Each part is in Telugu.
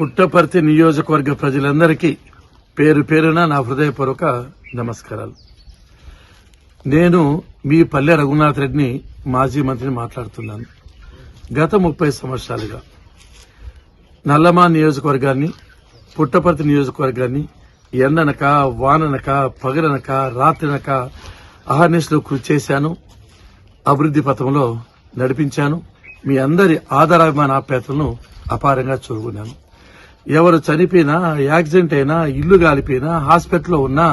పుట్టపర్తి నియోజకవర్గ ప్రజలందరికీ పేరు పేరున నా హృదయపూర్వక నమస్కారాలు. నేను మీ పల్లె రఘునాథ్ రెడ్డిని మాజీ మంత్రిని మాట్లాడుతున్నాను. గత ముప్పై సంవత్సరాలుగా నల్లమా నియోజకవర్గాన్ని పుట్టపర్తి నియోజకవర్గాన్ని ఎండనక వాననక పగలనక రాత్రినక అహర్నిశలు కృషి చేశాను. అభివృద్ధి పథంలో నడిపించాను. మీ అందరి ఆధారాభిమాన ఆప్యాతలను అపారంగా చూరుకున్నాను ఎవరు చనిపోయినా యాక్సిడెంట్ అయినా ఇల్లు గాలిపోయినా హాస్పిటల్లో ఉన్నా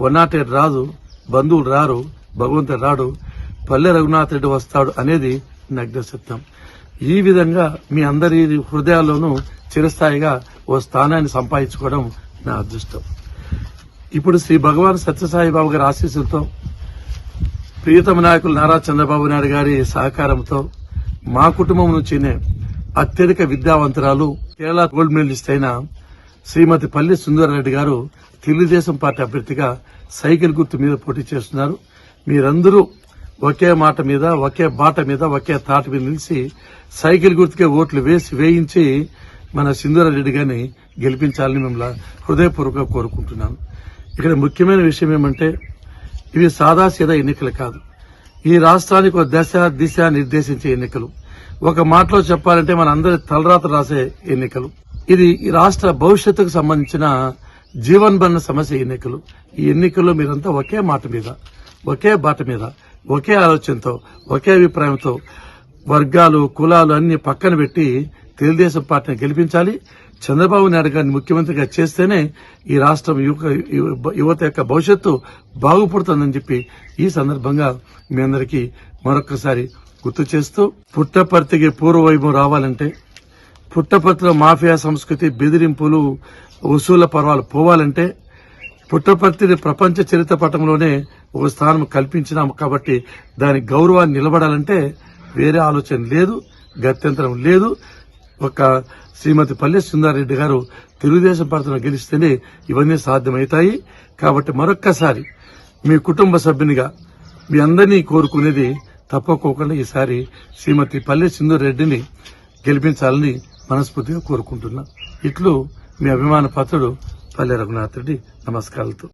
వన్ నాట్ ఎయిట్ రాదు బంధువులు రారు భగవంతుడు రాడు పల్లె రఘునాథ్ రెడ్డి వస్తాడు అనేది నగ్న సిద్ధం ఈ విధంగా మీ అందరి హృదయాల్లోనూ చిరస్థాయిగా ఓ స్థానాన్ని సంపాదించుకోవడం నా అదృష్టం. ఇప్పుడు శ్రీ భగవాన్ సత్యసాయిబాబు గారి ఆశీస్సులతో ప్రియతమ నాయకులు నారా చంద్రబాబు నాయుడు గారి సహకారంతో మా కుటుంబం నుంచినే అత్యధిక విద్యావంతురాలు కేరళ గోల్డ్ మెడలిస్ట్ అయిన శ్రీమతి పల్లి సుందరరెడ్డి గారు తెలుగుదేశం పార్టీ అభ్యర్థిగా సైకిల్ గుర్తు మీద పోటీ చేస్తున్నారు. మీరందరూ ఒకే మాట మీద ఒకే బాట మీద ఒకే తాట మీద నిలిచి సైకిల్ గుర్తుకే ఓట్లు వేసి వేయించి మన సింధూరారెడ్డి గారిని గెలిపించాలని మిమ్మల్ని హృదయపూర్వకంగా కోరుకుంటున్నాను. ఇక్కడ ముఖ్యమైన విషయం ఏమంటే ఇవి సాదాసీదా ఎన్నికలు కాదు. ఈ రాష్ట్రానికి ఒక దశ దిశ నిర్దేశించే ఎన్నికలు. ఒక మాటలో చెప్పాలంటే మన అందరి తలరాత రాసే ఎన్నికలు. ఇది ఈ రాష్ట్ర భవిష్యత్తుకు సంబంధించిన జీవన్ సమస్య ఎన్నికలు. ఈ ఎన్నికల్లో మీరంతా ఒకే మాట మీద ఒకే బాట మీద ఒకే ఆలోచనతో ఒకే అభిప్రాయంతో వర్గాలు కులాలు అన్ని పక్కన పెట్టి తెలుగుదేశం పార్టీని గెలిపించాలి. చంద్రబాబు నాయుడు గారిని ముఖ్యమంత్రిగా చేస్తేనే ఈ రాష్ట్రం యువక యువత యొక్క భవిష్యత్తు బాగుపడుతుందని చెప్పి ఈ సందర్భంగా మీ అందరికీ మరొకసారి గుర్తు చేస్తూ పుట్టపర్తికి పూర్వవైభవం రావాలంటే పుట్టపర్తిలో మాఫియా సంస్కృతి బెదిరింపులు వసూల పర్వాలు పోవాలంటే పుట్టపర్తిని ప్రపంచ చరిత్ర పటంలోనే ఒక స్థానం కల్పించినాము కాబట్టి దాని గౌరవాన్ని నిలబడాలంటే వేరే ఆలోచన లేదు గత్యంతరం లేదు. ఒక శ్రీమతి పల్లె సుందారెడ్డి గారు తెలుగుదేశం పార్టీలో గెలిస్తేనే ఇవన్నీ సాధ్యమవుతాయి. కాబట్టి మరొక్కసారి మీ కుటుంబ సభ్యునిగా మీ అందరినీ కోరుకునేది తప్పకోకుండా ఈసారి శ్రీమతి పల్లె రెడ్డిని గెలిపించాలని మనస్ఫూర్తిగా కోరుకుంటున్నా. ఇట్లు మీ అభిమాన పాత్రుడు పల్లె రఘునాథ్ రెడ్డి. నమస్కారాలతో.